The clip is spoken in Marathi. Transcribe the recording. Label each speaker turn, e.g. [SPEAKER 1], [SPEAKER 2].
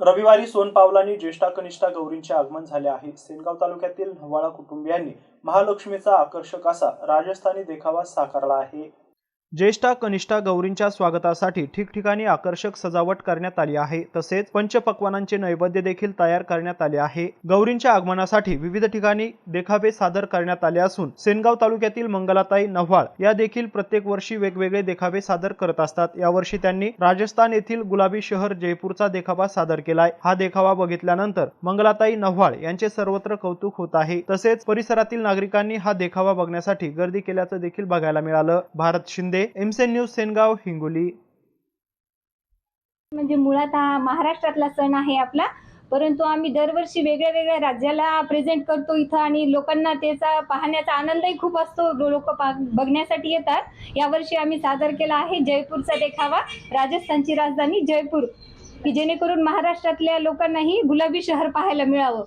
[SPEAKER 1] रविवारी सोनपावलांनी ज्येष्ठा कनिष्ठा गौरींचे आगमन झाले आहे. सेनगाव तालुक्यातील नव्हाळा कुटुंबियांनी महालक्ष्मीचा आकर्षक असा राजस्थानी देखावा साकारला आहे. ज्येष्ठा कनिष्ठा गौरींच्या स्वागतासाठी ठिकठिकाणी आकर्षक सजावट करण्यात आली आहे. तसेच पंचपक्वानांचे नैवेद्य देखील तयार करण्यात आले आहे. गौरींच्या आगमनासाठी विविध ठिकाणी देखावे सादर करण्यात आले असून सेनगाव तालुक्यातील मंगलाताई नव्हाळ या देखील प्रत्येक वर्षी वेगवेगळे देखावे सादर करत असतात. यावर्षी त्यांनी राजस्थान येथील गुलाबी शहर जयपूरचा देखावा सादर केलाय. हा देखावा बघितल्यानंतर मंगलाताई नव्हाळ यांचे सर्वत्र कौतुक होत आहे. तसेच परिसरातील नागरिकांनी हा देखावा बघण्यासाठी गर्दी केल्याचं देखील बघायला मिळालं. Bharat Shinde MCN news Sengaon Hingoli.
[SPEAKER 2] म्हणजे मुळात हा महाराष्ट्रातला सण आहे आपला. परंतु आम्ही दरवर्षी वेगळ्या वेगळ्या राज्याला प्रेझेंट करतो इथं आणि लोकांना त्याचा पाहण्याचा आनंदही खूप असतो. लोक बघण्यासाठी येतात. यावर्षी आम्ही सादर केला आहे जयपूरचा देखावा. राजस्थानची राजधानी जयपूर. की जेणेकरून महाराष्ट्रातल्या लोकांनाही गुलाबी शहर पाहायला मिळावं.